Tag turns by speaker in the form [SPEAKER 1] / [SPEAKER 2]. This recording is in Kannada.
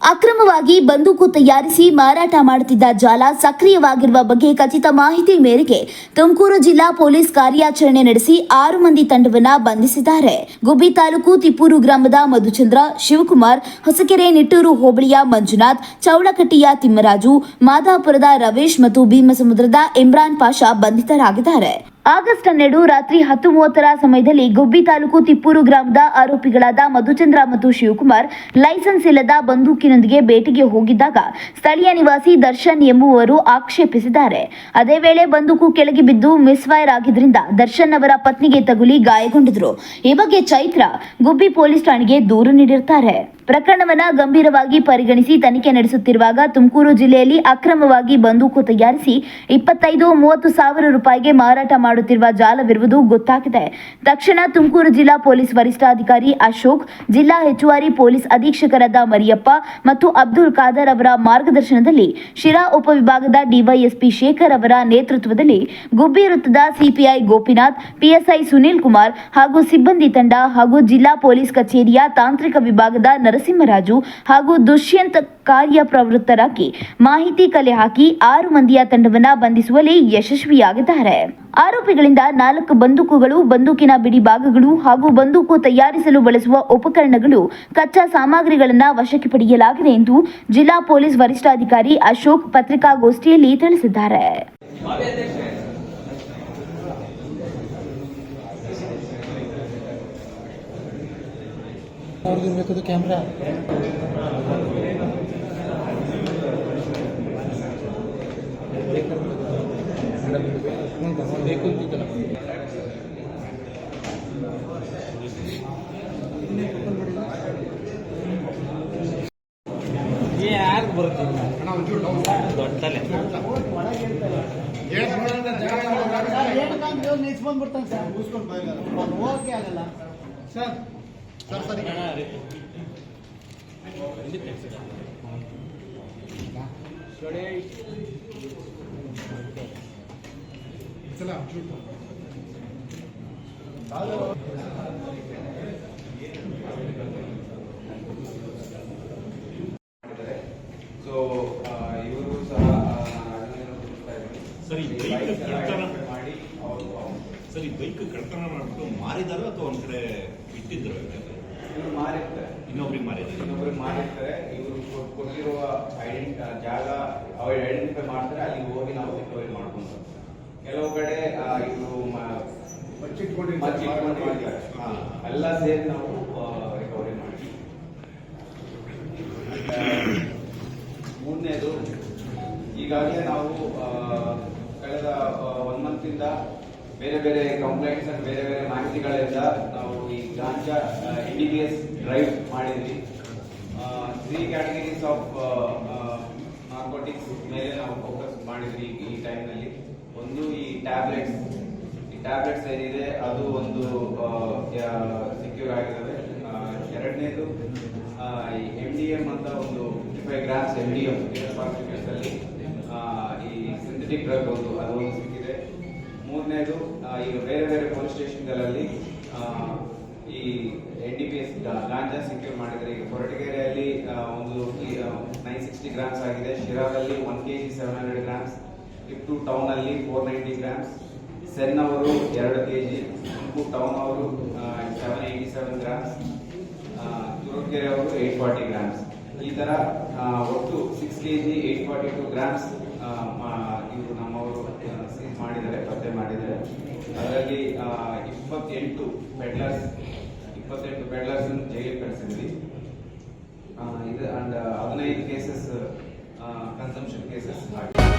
[SPEAKER 1] ಅಕ್ರಮವಾಗಿ ಬಂದೂಕು ತಯಾರಿಸಿ ಮಾರಾಟ ಮಾಡುತ್ತಿದ್ದ ಜಾಲ ಸಕ್ರಿಯವಾಗಿರುವ ಬಗ್ಗೆ ಖಚಿತ ಮಾಹಿತಿ ಮೇರೆಗೆ ತುಮಕೂರು ಜಿಲ್ಲಾ ಪೊಲೀಸ್ ಕಾರ್ಯಾಚರಣೆ ನಡೆಸಿ ಆರು ಮಂದಿ ತಂಡವನ್ನ ಬಂಧಿಸಿದ್ದಾರೆ. ಗುಬ್ಬಿ ತಾಲೂಕು ತಿಪ್ಪೂರು ಗ್ರಾಮದ ಮಧುಚಂದ್ರ, ಶಿವಕುಮಾರ್, ಹೊಸಕೆರೆ ನಿಟ್ಟೂರು ಹೋಬಳಿಯ ಮಂಜುನಾಥ್, ಚೌಳಕಟ್ಟಿಯ ತಿಮ್ಮರಾಜು, ಮಾದಾಪುರದ ರವೇಶ್ ಮತ್ತು ಭೀಮಸಮುದ್ರದ ಇಮ್ರಾನ್ ಪಾಷಾ ಬಂಧಿತರಾಗಿದ್ದಾರೆ. ಆಗಸ್ಟ್ ಹನ್ನೆರಡು ರಾತ್ರಿ ಹತ್ತು ಮೂವತ್ತರ ಸಮಯದಲ್ಲಿ ಗುಬ್ಬಿ ತಾಲೂಕು ತಿಪ್ಪೂರು ಗ್ರಾಮದ ಆರೋಪಿಗಳಾದ ಮಧುಚಂದ್ರ ಮತ್ತು ಶಿವಕುಮಾರ್ ಲೈಸೆನ್ಸ್ ಇಲ್ಲದ ಬಂದೂಕಿನೊಂದಿಗೆ ಭೇಟಿಗೆ ಹೋಗಿದ್ದಾಗ ಸ್ಥಳೀಯ ನಿವಾಸಿ ದರ್ಶನ್ ಎಂಬುವರು ಆಕ್ಷೇಪಿಸಿದ್ದಾರೆ. ಅದೇ ವೇಳೆ ಬಂದೂಕು ಕೆಳಗೆ ಬಿದ್ದು ಮಿಸ್ಫೈರ್ ಆಗಿದ್ದರಿಂದ ದರ್ಶನ್ ಅವರ ಪತ್ನಿಗೆ ತಗುಲಿ ಗಾಯಗೊಂಡಿದ್ರು. ಈ ಬಗ್ಗೆ ಚೈತ್ರ ಗುಬ್ಬಿ ಪೊಲೀಸ್ ಠಾಣೆಗೆ ದೂರು ನೀಡಿರುತ್ತಾರೆ ಪ್ರಕರಣವನ್ನ ಗಂಭೀರವಾಗಿ ಪರಿಗಣಿಸಿ ತನಿಖೆ ನಡೆಸುತ್ತಿರುವಾಗ ತುಮಕೂರು ಜಿಲ್ಲೆಯಲ್ಲಿ ಅಕ್ರಮವಾಗಿ ಬಂದೂಕು ತಯಾರಿಸಿ ಇಪ್ಪತ್ತೈದು, ಮೂವತ್ತು ಸಾವಿರ ರೂಪಾಯಿಗೆ ಮಾರಾಟ ಮಾಡುತ್ತಿರುವ ಜಾಲವಿರುವುದು ಗೊತ್ತಾಗಿದೆ. ತಕ್ಷಣ ತುಮಕೂರು ಜಿಲ್ಲಾ ಪೊಲೀಸ್ ವರಿಷ್ಠಾಧಿಕಾರಿ ಅಶೋಕ್, ಜಿಲ್ಲಾ ಹೆಚ್ಚುವರಿ ಪೊಲೀಸ್ ಅಧೀಕ್ಷಕರಾದ ಮರಿಯಪ್ಪ ಮತ್ತು ಅಬ್ದುಲ್ ಖಾದರ್ ಅವರ ಮಾರ್ಗದರ್ಶನದಲ್ಲಿ ಶಿರಾ ಉಪವಿಭಾಗದ ಡಿವೈಎಸ್ಪಿ ಶೇಖರ್ ಅವರ ನೇತೃತ್ವದಲ್ಲಿ ಗುಬ್ಬಿ ವೃತ್ತದ ಸಿಪಿಐ ಗೋಪಿನಾಥ್, ಪಿಎಸ್ಐ ಸುನೀಲ್ ಕುಮಾರ್ ಹಾಗೂ ಸಿಬ್ಬಂದಿ ತಂಡ ಹಾಗೂ ಜಿಲ್ಲಾ ಪೊಲೀಸ್ ಕಚೇರಿಯ ತಾಂತ್ರಿಕ ವಿಭಾಗದ ನರಸಿಂಹರಾಜು ಹಾಗೂ ದುಷ್ಯಂತ್ ಕಾರ್ಯಪ್ರವೃತ್ತರಾಗಿ ಮಾಹಿತಿ ಕಲೆ ಹಾಕಿ ಆರು ಮಂದಿಯ ತಂಡವನ್ನು ಬಂಧಿಸುವಲ್ಲಿ ಯಶಸ್ವಿಯಾಗಿದ್ದಾರೆ. ಆರೋಪಿಗಳಿಂದ ನಾಲ್ಕು ಬಂದೂಕುಗಳು, ಬಂದೂಕಿನ ಬಿಡಿ ಭಾಗಗಳು ಹಾಗೂ ಬಂದೂಕು ತಯಾರಿಸಲು ಬಳಸುವ ಉಪಕರಣಗಳು, ಕಚ್ಚಾ ಸಾಮಗ್ರಿಗಳನ್ನು ವಶಕ್ಕೆ ಪಡೆಯಲಾಗಿದೆ ಎಂದು ಜಿಲ್ಲಾ ಪೊಲೀಸ್ ವರಿಷ್ಠಾಧಿಕಾರಿ ಅಶೋಕ್ ಪತ್ರಿಕಾಗೋಷ್ಠಿಯಲ್ಲಿ ತಿಳಿಸಿದ್ದಾರೆ.
[SPEAKER 2] ಇರ್ಬೇಕದು ಕ್ಯಾಮ್ರಾ ಬೇಕು ಅಂತಿದ್ದಲ್ಲ ಯಾರು ಬರುತ್ತಿಲ್ಲ ದೊಡ್ಡಲೆ ನಿಲ್ಸ್ಕೊಂಡ್ಬಿಡ್ತಾನೆ ಸರ್. ಹೋಗಕ್ಕೆ ಆಗಲ್ಲ. ಸರ್ ಸರ್ ಸರಿ.
[SPEAKER 3] ಸೊ ಇವರು ಸಹ.
[SPEAKER 4] ಸರ್, ಬೈಕ್ ಕಳ್ತನ
[SPEAKER 3] ಮಾಡಿ
[SPEAKER 4] ಸರಿ ಸರ್ ಬೈಕ್ ಕಳ್ತನ ಮಾಡ್ಬಿಟ್ಟು ಮಾರಿದಾರ ಅಥವಾ ಒಂದ್ ಕಡೆ ಇಟ್ಟಿದ್ರು
[SPEAKER 3] ಇವರು ಮಾರಿರ್ತಾರೆ.
[SPEAKER 4] ಇನ್ನೊಬ್ರಿಗೆ ಮಾರಿರ್ತಾರೆ
[SPEAKER 3] ಇನ್ನೊಬ್ರಿಗೆ ಮಾರಿರ್ತಾರೆ. ಇವರು ಕೊಟ್ಟಿರುವ ಐಡೆಂಟಿ ಜಾಗ ಅವ್ರು ಐಡೆಂಟಿಫೈ ಮಾಡ್ತಾರೆ. ಅಲ್ಲಿ ಹೋಗಿ ನಾವು ರಿಕವರಿ ಮಾಡ್ಕೊಂಡು ಕೆಲವು ಕಡೆ ಇವರು ಮಚ್ಚಿಟ್ಕೊಂಡಿರ್ತಾರೆ. ಹಾ, ಎಲ್ಲ ಸೇರಿ ನಾವು ರಿಕವರಿ ಮಾಡ್ತೀವಿ. ಮೂರನೇದು ಈಗಾಗಲೇ ನಾವು ಆ, ಕಳೆದ ಒನ್ ಮಂತಿಂದ ಬೇರೆ ಬೇರೆ ಕಂಪ್ಲೇಂಟ್ಸ್ ಅಂಡ್ ಬೇರೆ ಬೇರೆ ಮಾಹಿತಿಗಳಿಂದ ನಾವು ಈ ganja N D B S drive ಮಾಡಿದ್ವಿ. ತ್ರೀ ಕ್ಯಾಟಗರೀಸ್ ಆಫ್ ನಾರ್ಕೋಟಿಕ್ಸ್ ಮೇಲೆ ನಾವು ಫೋಕಸ್ ಮಾಡಿದ್ವಿ ಈ ಟೈಮ್ನಲ್ಲಿ ಒಂದು ಈ ಟ್ಯಾಬ್ಲೆಟ್ಸ್ ಈ ಟ್ಯಾಬ್ಲೆಟ್ಸ್ ಏನಿದೆ ಅದು ಒಂದು ಸೆಕ್ಯೂರ್ ಆಗಿದ್ದಾವೆ ಆ, ಎರಡನೇದು ಎಂ ಡಿ ಎಂ ಅಂತ ಒಂದು fifty five grams M D M ಅಲ್ಲಿ ಈ ಸಿಂಥೆಟಿಕ್ ಡ್ರಗ್ ಒಂದು ಅದು ಒಂದು ಸಿಕ್ಕಿದೆ. ಮೂರನೇದು ಈಗ ಬೇರೆ ಬೇರೆ ಪೊಲೀಸ್ ಸ್ಟೇಷನ್ಗಳಲ್ಲಿ ಈ N D P S ganja secure ಮಾಡಿದ್ರೆ, ಈಗ ಕೊರಟಗೆರೆಯಲ್ಲಿ ಒಂದು ನೈನ್ ಸಿಕ್ಸ್ಟಿ ಗ್ರಾಮ್ಸ್ ಆಗಿದೆ. ಶಿರಾದಲ್ಲಿ one K G seven hundred grams Tipu town ಅಲ್ಲಿ ಫೋರ್ ನೈಂಟಿ ಗ್ರಾಮ್ಸ್ ಸೆನ್ ಅವರು ಎರಡು ಕೆ ಜಿ ತುಮಕೂರು ಟೌನ್ ಅವರು seven eighty seven grams Turukere ಅವರು ಏಟ್ ಫಾರ್ಟಿ ಗ್ರಾಮ್ಸ್ ಈ ಥರ ಒಟ್ಟು six K G eight forty two grams ಮಾಡಿದ್ದಾರೆ, ಪತ್ತೆ ಮಾಡಿದ್ದಾರೆ. ಅದರಲ್ಲಿ ಇಪ್ಪತ್ತೆಂಟು ಪೆಡ್ಲರ್ಸ್ ಇಪ್ಪತ್ತೆಂಟು ಪೆಡ್ಲರ್ಸ್ ಜೈಲಿಗೆ ಕಳಿಸಿದ್ವಿ. ಇದು ಅಂಡ್ ಹದಿನೈದು ಕೇಸಸ್ ಕನ್ಸಂಪ್ಷನ್ ಕೇಸಸ್ ಆಗಿದೆ.